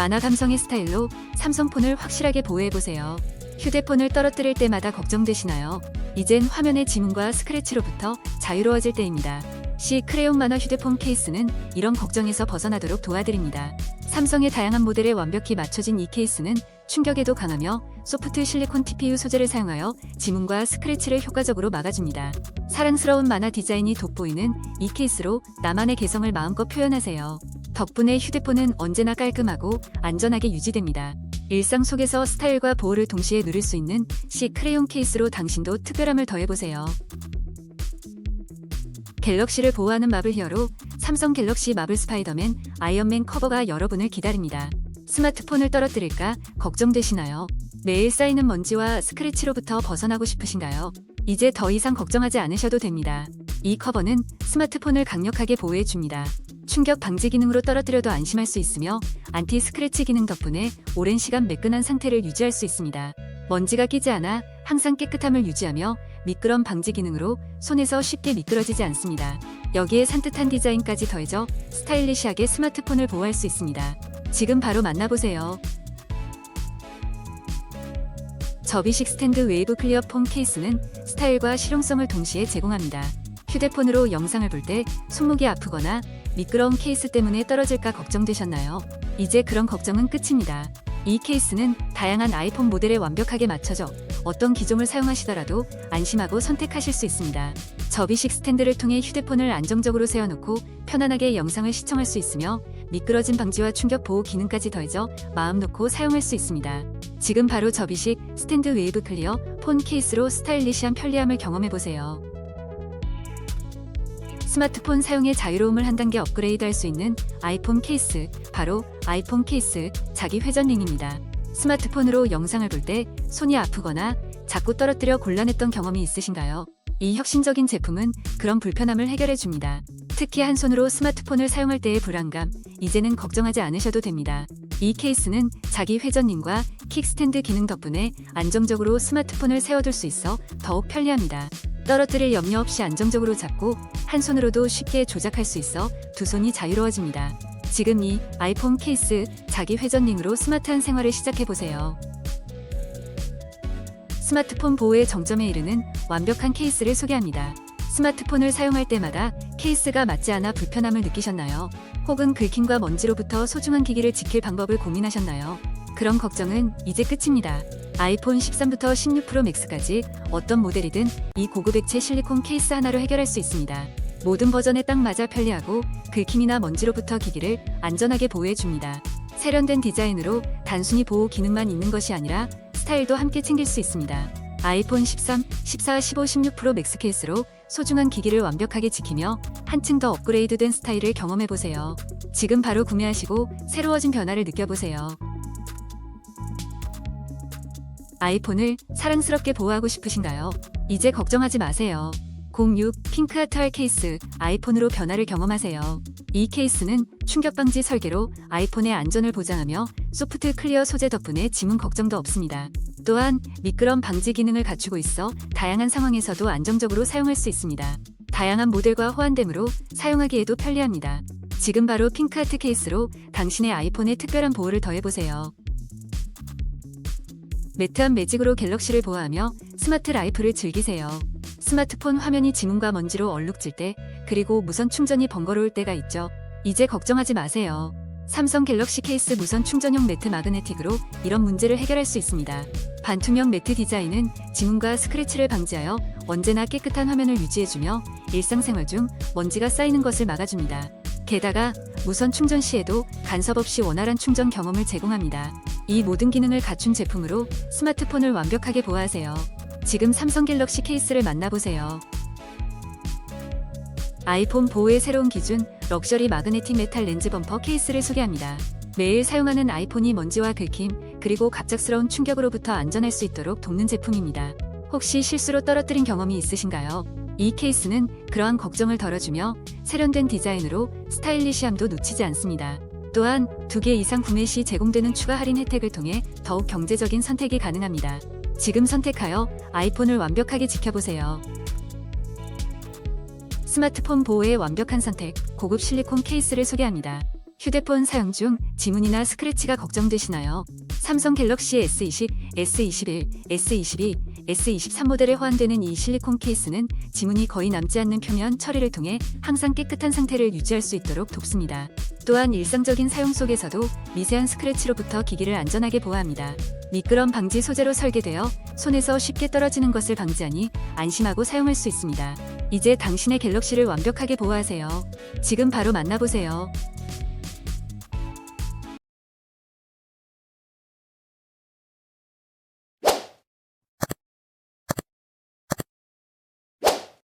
만화 감성의 스타일로 삼성폰을 확실하게 보호해보세요. 휴대폰을 떨어뜨릴 때마다 걱정되시나요? 이젠 화면의 지문과 스크래치로부터 자유로워질 때입니다. C 크레용 만화 휴대폰 케이스는 이런 걱정에서 벗어나도록 도와드립니다. 삼성의 다양한 모델에 완벽히 맞춰진 이 케이스는 충격에도 강하며 소프트 실리콘 TPU 소재를 사용하여 지문과 스크래치를 효과적으로 막아줍니다. 사랑스러운 만화 디자인이 돋보이는 이 케이스로 나만의 개성을 마음껏 표현하세요. 덕분에 휴대폰은 언제나 깔끔하고 안전하게 유지됩니다. 일상 속에서 스타일과 보호를 동시에 누릴 수 있는 C 크레용 케이스로 당신도 특별함을 더해보세요. 갤럭시를 보호하는 마블 히어로 삼성 갤럭시 마블 스파이더맨 아이언맨 커버가 여러분을 기다립니다. 스마트폰을 떨어뜨릴까 걱정되시나요? 매일 쌓이는 먼지와 스크래치로부터 벗어나고 싶으신가요? 이제 더 이상 걱정하지 않으셔도 됩니다. 이 커버는 스마트폰을 강력하게 보호해 줍니다. 충격 방지 기능으로 떨어뜨려도 안심할 수 있으며 안티 스크래치 기능 덕분에 오랜 시간 매끈한 상태를 유지할 수 있습니다. 먼지가 끼지 않아 항상 깨끗함을 유지하며 미끄럼 방지 기능으로 손에서 쉽게 미끄러지지 않습니다. 여기에 산뜻한 디자인까지 더해져 스타일리시하게 스마트폰을 보호할 수 있습니다. 지금 바로 만나보세요. 접이식 스탠드 웨이브 클리어 폰 케이스는 스타일과 실용성을 동시에 제공합니다. 휴대폰으로 영상을 볼 때 손목이 아프거나 미끄러운 케이스 때문에 떨어질까 걱정되셨나요? 이제 그런 걱정은 끝입니다. 이 케이스는 다양한 아이폰 모델에 완벽하게 맞춰져 어떤 기종을 사용하시더라도 안심하고 선택하실 수 있습니다. 접이식 스탠드를 통해 휴대폰을 안정적으로 세워놓고 편안하게 영상을 시청할 수 있으며 미끄러짐 방지와 충격 보호 기능까지 더해져 마음 놓고 사용할 수 있습니다. 지금 바로 접이식 스탠드 웨이브 클리어 폰 케이스로 스타일리시한 편리함을 경험해보세요. 스마트폰 사용의 자유로움을 한 단계 업그레이드 할 수 있는 아이폰 케이스, 바로 아이폰 케이스 자기 회전 링입니다. 스마트폰으로 영상을 볼 때 손이 아프거나 자꾸 떨어뜨려 곤란했던 경험이 있으신가요? 이 혁신적인 제품은 그런 불편함을 해결해 줍니다. 특히 한 손으로 스마트폰을 사용할 때의 불안감, 이제는 걱정하지 않으셔도 됩니다. 이 케이스는 자기 회전링과 킥스탠드 기능 덕분에 안정적으로 스마트폰을 세워둘 수 있어 더욱 편리합니다. 떨어뜨릴 염려 없이 안정적으로 잡고 한 손으로도 쉽게 조작할 수 있어 두 손이 자유로워집니다. 지금 이 아이폰 케이스 자기 회전링으로 스마트한 생활을 시작해 보세요. 스마트폰 보호의 정점에 이르는 완벽한 케이스를 소개합니다. 스마트폰을 사용할 때마다 케이스가 맞지 않아 불편함을 느끼셨나요? 혹은 긁힘과 먼지로부터 소중한 기기를 지킬 방법을 고민하셨나요? 그런 걱정은 이제 끝입니다. 아이폰 13부터 16 프로 맥스까지 어떤 모델이든 이 고급 액체 실리콘 케이스 하나로 해결할 수 있습니다. 모든 버전에 딱 맞아 편리하고 긁힘이나 먼지로부터 기기를 안전하게 보호해 줍니다. 세련된 디자인으로 단순히 보호 기능만 있는 것이 아니라 스타일도 함께 챙길 수 있습니다. 아이폰 13, 14, 15, 16 프로 맥스 케이스로 소중한 기기를 완벽하게 지키며 한층 더 업그레이드된 스타일을 경험해 보세요. 지금 바로 구매하시고 새로워진 변화를 느껴보세요. 아이폰을 사랑스럽게 보호하고 싶으신가요? 이제 걱정하지 마세요. 06 핑크하트알 케이스 아이폰으로 변화를 경험하세요. 이 케이스는 충격 방지 설계로 아이폰의 안전을 보장하며 소프트 클리어 소재 덕분에 지문 걱정도 없습니다. 또한 미끄럼 방지 기능을 갖추고 있어 다양한 상황에서도 안정적으로 사용할 수 있습니다. 다양한 모델과 호환됨으로 사용하기에도 편리합니다. 지금 바로 핑크하트 케이스로 당신의 아이폰에 특별한 보호를 더해보세요. 매트한 매직으로 갤럭시를 보호하며 스마트 라이프를 즐기세요. 스마트폰 화면이 지문과 먼지로 얼룩질 때, 그리고 무선 충전이 번거로울 때가 있죠. 이제 걱정하지 마세요. 삼성 갤럭시 케이스 무선 충전용 매트 마그네틱으로 이런 문제를 해결할 수 있습니다. 반투명 매트 디자인은 지문과 스크래치를 방지하여 언제나 깨끗한 화면을 유지해주며 일상생활 중 먼지가 쌓이는 것을 막아줍니다. 게다가 무선 충전 시에도 간섭 없이 원활한 충전 경험을 제공합니다. 이 모든 기능을 갖춘 제품으로 스마트폰을 완벽하게 보호하세요. 지금 삼성 갤럭시 케이스를 만나보세요. 아이폰 보호의 새로운 기준, 럭셔리 마그네틱 메탈 렌즈 범퍼 케이스를 소개합니다. 매일 사용하는 아이폰이 먼지와 긁힘, 그리고 갑작스러운 충격으로부터 안전할 수 있도록 돕는 제품입니다. 혹시 실수로 떨어뜨린 경험이 있으신가요? 이 케이스는 그러한 걱정을 덜어주며 세련된 디자인으로 스타일리시함도 놓치지 않습니다. 또한 두 개 이상 구매 시 제공되는 추가 할인 혜택을 통해 더욱 경제적인 선택이 가능합니다. 지금 선택하여 아이폰을 완벽하게 지켜보세요. 스마트폰 보호의 완벽한 선택, 고급 실리콘 케이스를 소개합니다. 휴대폰 사용 중 지문이나 스크래치가 걱정되시나요? 삼성 갤럭시 S20, S21, S22, S23 모델에 호환되는 이 실리콘 케이스는 지문이 거의 남지 않는 표면 처리를 통해 항상 깨끗한 상태를 유지할 수 있도록 돕습니다. 또한 일상적인 사용 속에서도 미세한 스크래치로부터 기기를 안전하게 보호합니다. 미끄럼 방지 소재로 설계되어 손에서 쉽게 떨어지는 것을 방지하니 안심하고 사용할 수 있습니다. 이제 당신의 갤럭시를 완벽하게 보호하세요. 지금 바로 만나보세요.